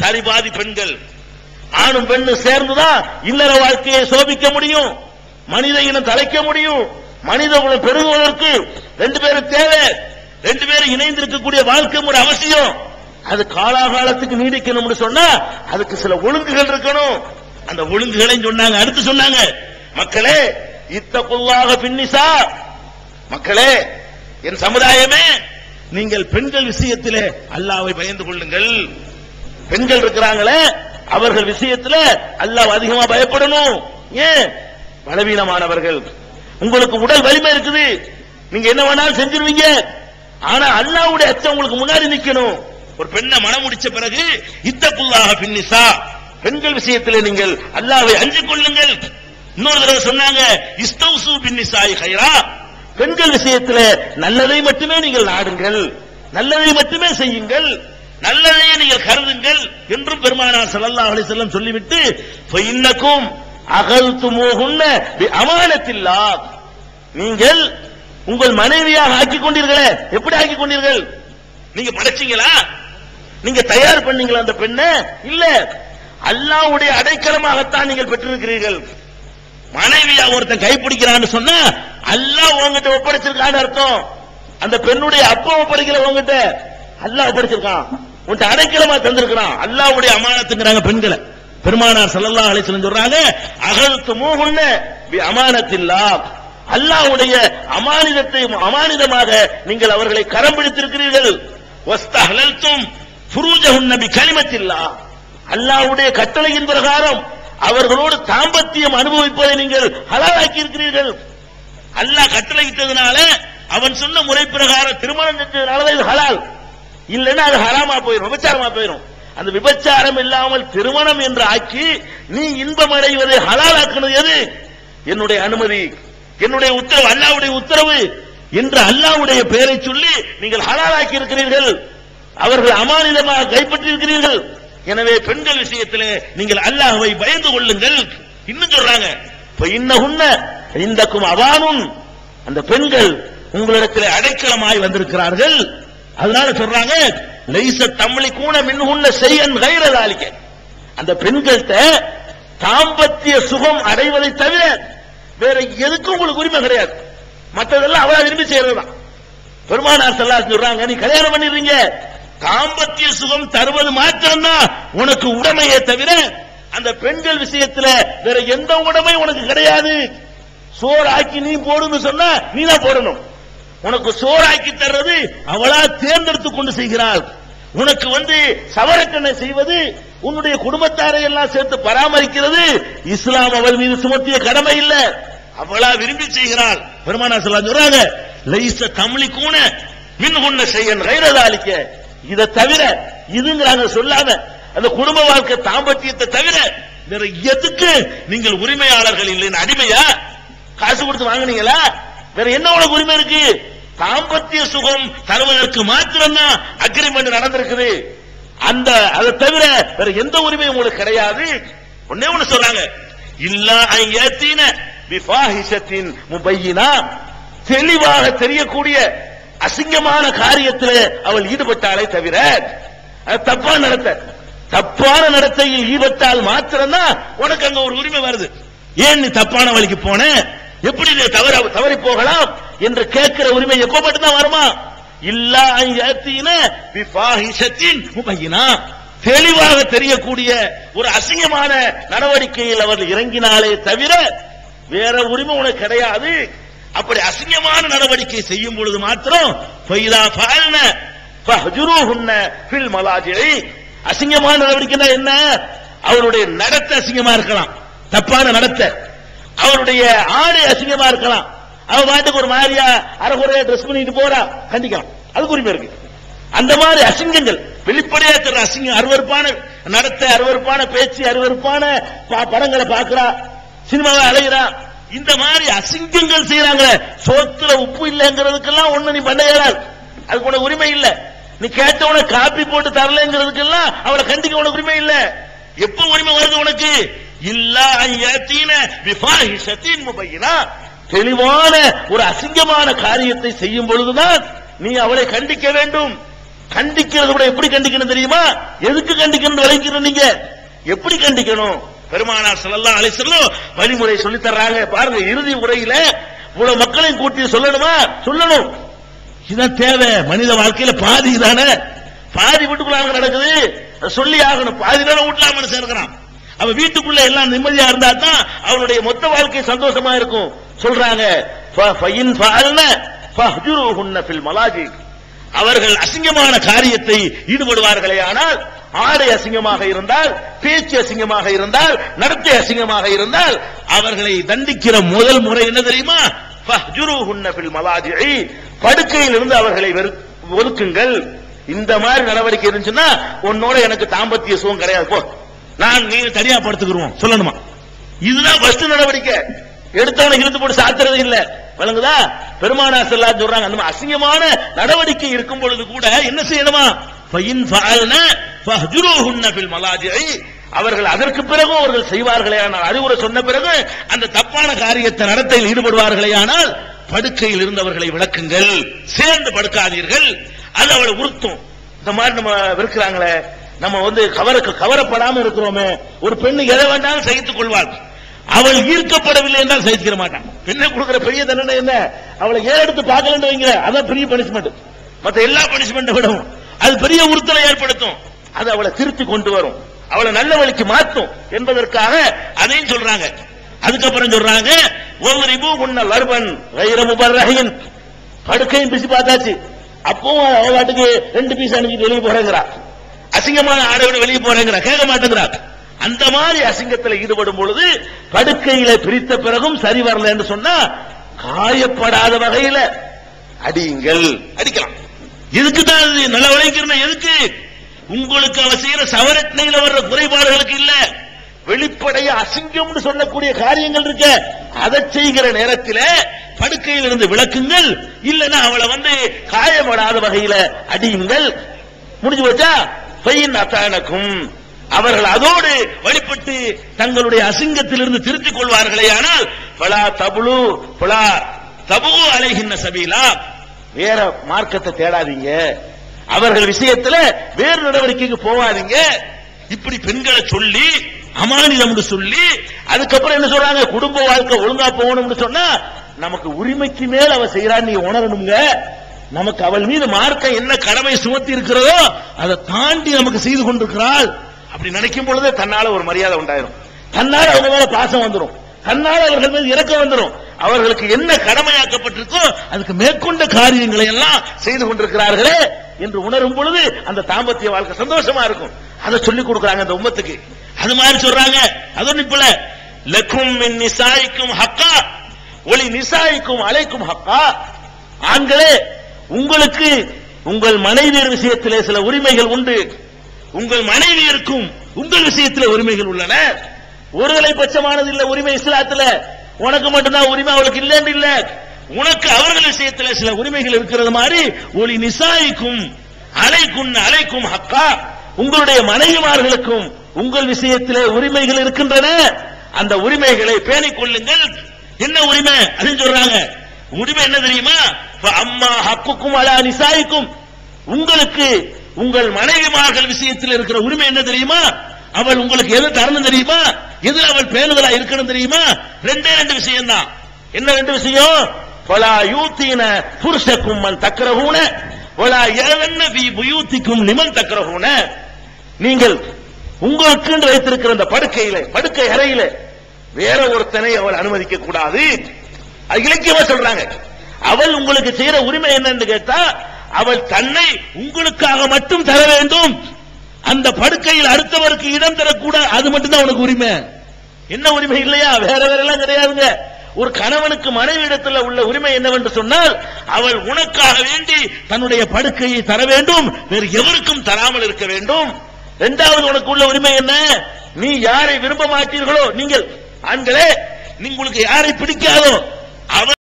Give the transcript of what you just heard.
சரிபாதி பெண்கள். ஆணும் பெண்ணும் சேர்ந்துதான் இல்லற வாழ்க்கையை சோபிக்க முடியும். மனித இனம் தலைக்க முடியும். மனித குலம் பெருகுவதற்கு ரெண்டு பேரும் தேவை. ரெண்டு பேரும் இணைந்து இருக்கக்கூடிய வாழ்க்கை முறை அவசியம். அது காலாகாலத்துக்கு நீடிக்கணும்னு சொன்னா அதுக்கு சில ஒழுங்குகள் இருக்கணும். அந்த ஒழுங்குகளை சொன்னாங்க. அடுத்து சொன்னாங்க மக்களே இத்தக்குள்ளாக பின்னிசா. மக்களே என் சமுதாயமே நீங்கள் பெண்கள் விஷயத்திலே அல்லாவை பயந்து கொள்ளுங்கள். பெண்கள் இருக்கிறாங்களே அவர்கள் விஷயத்துல அல்லாஹ் அதிகமா பயப்படணும். ஏன்? பலவீனமானவர்கள். உங்களுக்கு உடல் வலிமை இருக்குது. நீங்க என்ன வேணாலும் செஞ்சிருவீங்க. ஆனா அல்லாஹ்வுடைய அச்சம் உங்களுக்கு முன்னாடி நிக்கணும். ஒரு பெண்ணை மனம் முடிச்ச பிறகு இத்தக்குள்ளாக பின்னிசா. பெண்கள் விஷயத்தில் நீங்கள் அல்லாவை அஞ்சு கொள்ளுங்கள். இன்னொரு தடவை சொன்னாங்க இஸ்தௌசு பின்னிசாய் ஹைரா. பெண்கள் விஷயத்தில் நல்லதை மட்டுமே நீங்கள் நாடுங்கள் நல்லதை மட்டுமே செய்யுங்கள் நல்லதையே நீங்கள் கருதுங்கள் என்றும் பெருமானார் சல்லா அலி செல்லம் சொல்லிவிட்டு இன்னக்கும் ஃபைன்னக்கும் அகல்துமூஹுன்ன அமானத்தில்லா நீங்கள் உங்கள் மனைவியாக ஆக்கிக் கொண்டீர்களே எப்படி ஆக்கிக் கொண்டீர்கள்? நீங்க படைச்சீங்களா? நீங்க தயார் பண்ணீங்களா அந்த பெண்ணை? இல்ல அல்லாவுடைய அடைக்கலமாகத்தான் நீங்கள் பெற்றிருக்கிறீர்கள். மனைவியா ஒருத்தன் கைப்பிடிக்கிறான்னு சொன்னா அல்லாஹ் உங்ககிட்ட ஒப்படைச்சிருக்கான்னு அர்த்தம். அந்த பெண்ணுடைய அப்பா ஒப்படைக்கல உங்ககிட்ட? அல்லாஹ் ஒப்படைச்சிருக்கான். உன்கிட்ட அடைக்கலமா தந்திருக்கிறான். அல்லாவுடைய அமானத்துங்கிறாங்க பெண்களை. பெருமானார் ஸல்லல்லாஹு அலை வஸல்லம் சொல்றாங்க அகழ்த்து மூகுள்ள அமானத்தில்லா அல்லாஹ்வுடைய அமானிதத்தை அமானிதமாக நீங்கள் அவர்களை கரம் பிடித்திருக்கிறீர்கள். வஸ்தஹலல்தும் ஃபுரூஜஹுன்ன பி கலிமத்தில்லா அல்லாஹ்வுடைய கட்டளையின் பிரகாரம் அவர்களோடு தாம்பத்தியம் அனுபவிப்பதை நீங்கள் ஹலாலாக்கி இருக்கிறீர்கள் அல்லாஹ் கட்டளையிட்டதுனால அவன் சொன்ன முறை பிரகாரம் திருமணம் செஞ்சதுனால இது ஹலால். இல்லைன்னா அது ஹராமா போயிடும் விபச்சாரமா போயிடும் அந்த விபச்சாரம் இல்லாமல் திருமணம் என்று ஆக்கி நீ இன்பம் அடைவதை ஹலாலாக்குனது எது? என்னுடைய அனுமதி என்னுடைய உத்தரவு அல்லாவுடைய உத்தரவு என்று அல்லாவுடைய பெயரை சொல்லி நீங்கள் ஹலாலாக்கி இருக்கிறீர்கள் அவர்கள் அமானிதமாக கைப்பற்றியிருக்கிறீர்கள். எனவே பெண்கள் விஷயத்தில் நீங்கள் அல்லாஹ்வை பயந்து கொள்ளுங்கள். இன்னும் சொல்றாங்க இப்ப உன்ன இந்தக்கும் அவானும் அந்த பெண்கள் உங்களிடத்தில் அடைக்கலமாய் வந்திருக்கிறார்கள். அதனால சொல்றாங்க லைச தமிழி கூட மின்ஹுன்ன செய்யன் கைரதாலிக்க அந்த பெண்கள்கிட்ட தாம்பத்திய சுகம் அடைவதை தவிர வேற எதுக்கும் உங்களுக்கு உரிமை கிடையாது. மற்றதெல்லாம் அவளா விரும்பி செய்யறதுதான். பெருமானார் செல்லா சொல்றாங்க நீ கல்யாணம் பண்ணிடுறீங்க. தாம்பத்திய சுகம் தருவது மாத்திரம்தான் உனக்கு உடமையே தவிர அந்த பெண்கள் விஷயத்துல வேற எந்த உடமை உனக்கு கிடையாது. சோறாக்கி நீ போடுன்னு சொன்னா நீ தான் போடணும். உனக்கு சோறாக்கி தர்றது அவளா தேர்ந்தெடுத்து கொண்டு செய்கிறாள். உனக்கு வந்து சவரக்கண்ணை செய்வது உன்னுடைய குடும்பத்தாரை எல்லாம் சேர்த்து பராமரிக்கிறது. இஸ்லாம் அவள் மீது சுமத்திய கடமை இல்ல. அவளா விரும்பி செய்கிறாள். பெருமானா சொல்லலாம் சொல்றாங்க லைச தமிழி கூண மின் உன்ன செய்யன் கைரதாலிக்க இதை தவிர இதுங்கிறாங்க சொல்லாத அந்த குடும்ப வாழ்க்கை தாம்பத்தியத்தை தவிர வேற எதுக்கு நீங்கள் உரிமையாளர்கள் இல்லைன்னு அடிமையா? காசு கொடுத்து வாங்குனீங்களா? வேற என்ன உனக்கு உரிமை இருக்கு? தாம்பத்திய சுகம் தருவதற்கு மாத்திரம்தான் அக்ரிமெண்ட் நடந்திருக்குது. அந்த அதை தவிர வேற எந்த உரிமையும் உங்களுக்கு கிடையாது. ஒன்னே ஒண்ணு சொல்றாங்க. இல்ல ஏத்தீன விபாஹிசத்தின் முபையினா. தெளிவாக தெரியக்கூடிய அசிங்கமான காரியத்தில் அவள் ஈடுபட்டாலே தவிர அது தப்பான நடத்த. தப்பான நடத்தையில் ஈடுபட்டால் மாத்திரம்தான் உனக்கு அங்க ஒரு உரிமை வருது. ஏன் நீ தப்பான வழிக்கு போன? எப்படி தவற தவறி போகலாம் என்று கேட்கிற உரிமை எப்போ மட்டும்தான் வருமா? இல்லா முபையினா. தெளிவாக தெரியக்கூடிய ஒரு அசிங்கமான நடவடிக்கையில் அவர்கள் இறங்கினாலே தவிர வேற உரிமை உனக்கு கிடையாது. அப்படி அசிங்கமான நடவடிக்கை செய்யும் பொழுது மாத்திரம் ஃபைதா ஃபால்ன ஃபஹ்ஜுருஹுன்ன ஃபில் அசிங்கமான நடவடிக்கைனா என்ன? அவருடைய நடத்தை அசிங்கமா இருக்கலாம். தப்பான நடத்தை. அவருடைய ஆடை அசிங்கமா இருக்கலாம். அவ பாட்டுக்கு ஒரு மாதிரியா அரைகுறையா ட்ரெஸ் பண்ணிட்டு போறா. கண்டிக்கலாம். அதுக்கு உரிமை இருக்கு. அந்த மாதிரி அசிங்கங்கள். வெளிப்படையா இருக்கிற அசிங்கம். அருவருப்பான நடத்தை அருவருப்பான பேச்சு அருவருப்பான பா- படங்களை பாக்குறா சினிமாவை அலைகிறா இந்த மாதிரி அசிங்கங்கள் செய்யறாங்க சோத்துல உப்பு இல்லைங்கிறதுக்கெல்லாம் ஒண்ணு நீ பண்ண இயலாது. அதுக்கு உனக்கு உரிமை இல்ல. நீ கேட்டவன காப்பி போட்டு தரலங்கிறதுக்கெல்லாம் அவளை கண்டிக்க உனக்கு உரிமை இல்ல. எப்ப உரிமை வருது உனக்கு? இல்லா ஐயாத்தீன விஃபாஹிஷத்தின் முபையினா. தெளிவான ஒரு அசிங்கமான காரியத்தை செய்யும் பொழுதுதான் நீ அவளை கண்டிக்க வேண்டும். கண்டிக்கிறது கூட எப்படி கண்டிக்கணும் தெரியுமா? எதுக்கு கண்டிக்கணும் விளைக்கிறோம் நீங்க? எப்படி கண்டிக்கணும்? பெருமானார் ஸல்லல்லாஹு அலைஹி வழிமுறை சொல்லி தர்றாங்க. பாருங்க இறுதி உரையில இவ்வளவு மக்களையும் கூட்டி சொல்லணுமா? சொல்லணும். இதான் தேவை. மனித வாழ்க்கையில பாதி தானே. பாதி வீட்டுக்குள்ள நடக்குது. சொல்லி ஆகணும். பாதி தானே வீட்டுல மனுஷன் இருக்கிறான் அவ வீட்டுக்குள்ள எல்லாம் நிம்மதியா இருந்தா தான் அவளுடைய மொத்த வாழ்க்கை சந்தோஷமா இருக்கும். சொல்றாங்க அவர்கள் அசிங்கமான காரியத்தை ஈடுபடுவார்களே ஆனால் ஆடை அசிங்கமாக இருந்தால் பேச்சு அசிங்கமாக இருந்தால் நடத்தை அசிங்கமாக இருந்தால் அவர்களை தண்டிக்கிற முதல் முறை என்ன தெரியுமா? படுக்கையில் இருந்து அவர்களை வெறு- ஒதுக்குங்கள். இந்த மாதிரி நடவடிக்கை இருந்துச்சுன்னா உன்னோட எனக்கு தாம்பத்திய சுகம் கிடையாது. போ. நான் நீ தனியா படுத்துக்கிறோம் சொல்லணுமா? இதுதான் ஃபர்ஸ்ட் நடவடிக்கை. எடுத்தவனை இழுத்து போட்டு சாத்துறது இல்ல. விளங்குதா? பெருமானா செல்லா சொல்றாங்க அந்த மாதிரி அசிங்கமான நடவடிக்கை இருக்கும் பொழுது கூட என்ன செய்யணுமா? ஃபயின் ஃபஅல்ன ஃபஹ்ஜுருஹுன்ன ஃபில் மலாஜிஇ அவர்கள் அதற்கு பிறகு அவர்கள் செய்வார்களே ஆனால் அறிவுரை சொன்ன பிறகு அந்த தப்பான காரியத்தை நடத்தையில் ஈடுபடுவார்களே ஆனால் படுக்கையில் இருந்தவர்களை விளக்குங்கள். சேர்ந்து படுக்காதீர்கள். அது அவளை உறுத்தும். இந்த மாதிரி நம்ம விற்கிறாங்களே நம்ம வந்து கவருக்கு கவரப்படாம இருக்கிறோமே ஒரு பெண்ணு எதை வேண்டாலும் சகித்துக் கொள்வாள். அவள் ஈர்க்கப்படவில்லை என்றால் சகிக்கிற மாட்டான். பெண்ணை கொடுக்கிற பெரிய தண்டனை என்ன? அவளை ஏன் எடுத்து பார்க்கலன்னு வைங்க அதான் பெரிய பனிஷ்மெண்ட் மற்ற எல்லா பனிஷ்மெண்ட் விடவும். அது பெரிய உறுத்தலை ஏற்படுத்தும். அது அவளை திருத்தி கொண்டு வரும். அவளை நல்ல வழிக்கு மாற்றும் என்பதற்காக அதையும் சொல்றாங்க. அதுக்கப்புறம் சொல்றாங்க ஒவ்வொரு உன்ன லர்பன் வைர முபர்ரஹின். படுக்கையும் பிசி பார்த்தாச்சு. அப்பவும் அவ பாட்டுக்கு ரெண்டு பீஸ் அனுப்பிட்டு வெளியே போறேங்கிறான் அசிங்கமான ஆடையோட வெளியே போறேங்கிறா கேட்க மாட்டேங்கிறா அந்த மாதிரி அசிங்கத்தில் ஈடுபடும் பொழுது படுக்கையில பிரித்த பிறகும் சரி வரல என்று சொன்னா காயப்படாத வகையில அடியுங்கள். அடிக்கலாம். எதுக்கு தான் நல்ல விளைக்கிறேன் எதுக்கு? உங்களுக்கு செய்யற சவரட்னையில வர்ற குறைபாடுகளுக்கு இல்ல. வெளிப்படைய அசிங்கம்னு சொல்லக்கூடிய காரியங்கள் இருக்க அதை செய்கிற நேரத்தில் படுக்கையில் இருந்து விளக்குங்கள். இல்லைன்னா அவளை வந்து காயப்படாத வகையில அடியுங்கள். முடிஞ்சு போச்சா? அத்தானக்கும். அவர்கள் அதோடு வழிபட்டு தங்களுடைய அசிங்கத்திலிருந்து திருத்திக் கொள்வார்களே ஆனால் பலா தபுளு பலா தபு அலைகின்ற சபீலா. வேற மார்க்கத்தை தேடாதீங்க. அவர்கள் விஷயத்துல வேறு நடவடிக்கைக்கு போவாதீங்க. இப்படி பெண்களை சொல்லி அமானிதம்னு சொல்லி அதுக்கப்புறம் என்ன சொல்றாங்க? குடும்ப வாழ்க்கை ஒழுங்கா போகணும்னு சொன்னா நமக்கு உரிமைக்கு மேல் அவ செய்யறான்னு நீ உணரணுங்க நமக்கு அவள் மீது மார்க்க என்ன கடமை சுமத்தி இருக்கிறதோ அதை தாண்டி நமக்கு செய்து கொண்டிருக்கிறாள். அப்படி நினைக்கும் பொழுது தன்னால ஒரு மரியாதை உண்டாயிரும். தன்னால அவங்க மேல பாசம் வந்துரும். தன்னால அவர்கள் மீது இறக்கம் வந்துடும் அவர்களுக்கு என்ன கடமையாக்கப்பட்டிருக்கோ அதுக்கு மேற்கொண்ட காரியங்களை எல்லாம் செய்து கொண்டிருக்கிறார்களே என்று உணரும் பொழுது அந்த தாம்பத்திய வாழ்க்கை சந்தோஷமா இருக்கும். அதை சொல்லிக் கொடுக்குறாங்க அந்த உம்மத்துக்கு. அது மாதிரி சொல்றாங்க. அதொன்னு இப்பல லக்கும் மின் நிசாய்க்கும் ஹக்கா. ஒளி நிசாய்க்கும் அலைக்கும் ஹக்கா. ஆண்களே உங்களுக்கு உங்கள் மனைவியர் விஷயத்திலே சில உரிமைகள் உண்டு. உங்கள் மனைவியருக்கும் உங்கள் விஷயத்தில் உரிமைகள் உள்ளன. ஒருதலை பட்சமானது இல்ல உரிமை இஸ்லாத்துல. உனக்கு மட்டும்தான் உரிமை அவளுக்கு இல்லைன்னு இல்ல. உனக்கு அவர்கள் விஷயத்துல சில உரிமைகள் இருக்கிறது மாதிரி ஒளி நிசாய்க்கும் அலைக்கும் அலைக்கும் ஹக்கா. உங்களுடைய மனைவிமார்களுக்கும் உங்கள் விஷயத்திலே உரிமைகள் இருக்கின்றன. அந்த உரிமைகளை பேணிக் கொள்ளுங்கள். என்ன உரிமை அப்படின்னு சொல்றாங்க? உரிமை என்ன தெரியுமா? அம்மா ஹக்குக்கும் அலா நிசாய்க்கும். உங்களுக்கு உங்கள் மனைவிமார்கள் விஷயத்தில் இருக்கிற உரிமை என்ன தெரியுமா? அவள் உங்களுக்கு எது தரணும் தெரியுமா? எதுல அவள் பேணுதலா இருக்கணும் தெரியுமா? ரெண்டே ரெண்டு விஷயம் தான் என்ன ரெண்டு விஷயம்? பலா யூத்தீன புருஷக்கும் மன் தக்கரகூன பலா ஏவன்ன பி புயூத்திக்கும் நிமன் தக்கரகூன நீங்கள் உங்களுக்கு வைத்திருக்கிற அந்த படுக்கையில படுக்கை அறையில வேற ஒருத்தனை அவள் அனுமதிக்க கூடாது இலக்கியமா சொல்றாங்க. அவள் உங்களுக்கு செய்யற உரிமை என்னன்னு கேட்டா அவள் தன்னை உங்களுக்காக மட்டும் தர வேண்டும். அந்த படுக்கையில் அடுத்தவருக்கு இடம் தரக்கூடாது அது மட்டும்தான் உனக்கு உரிமை. என்ன உரிமை இல்லையா? வேற வேற எல்லாம் கிடையாதுங்க. ஒரு கணவனுக்கு மனைவி இடத்துல உள்ள உரிமை என்னவென்று சொன்னால் அவள் உனக்காக வேண்டி தன்னுடைய படுக்கையை தர வேண்டும். வேறு எவருக்கும் தராமல் இருக்க வேண்டும். இரண்டாவது உனக்கு உள்ள உரிமை என்ன? நீ யாரை விரும்ப மாட்டீர்களோ நீங்கள் ஆண்களே உங்களுக்கு யாரை பிடிக்காதோ அவர்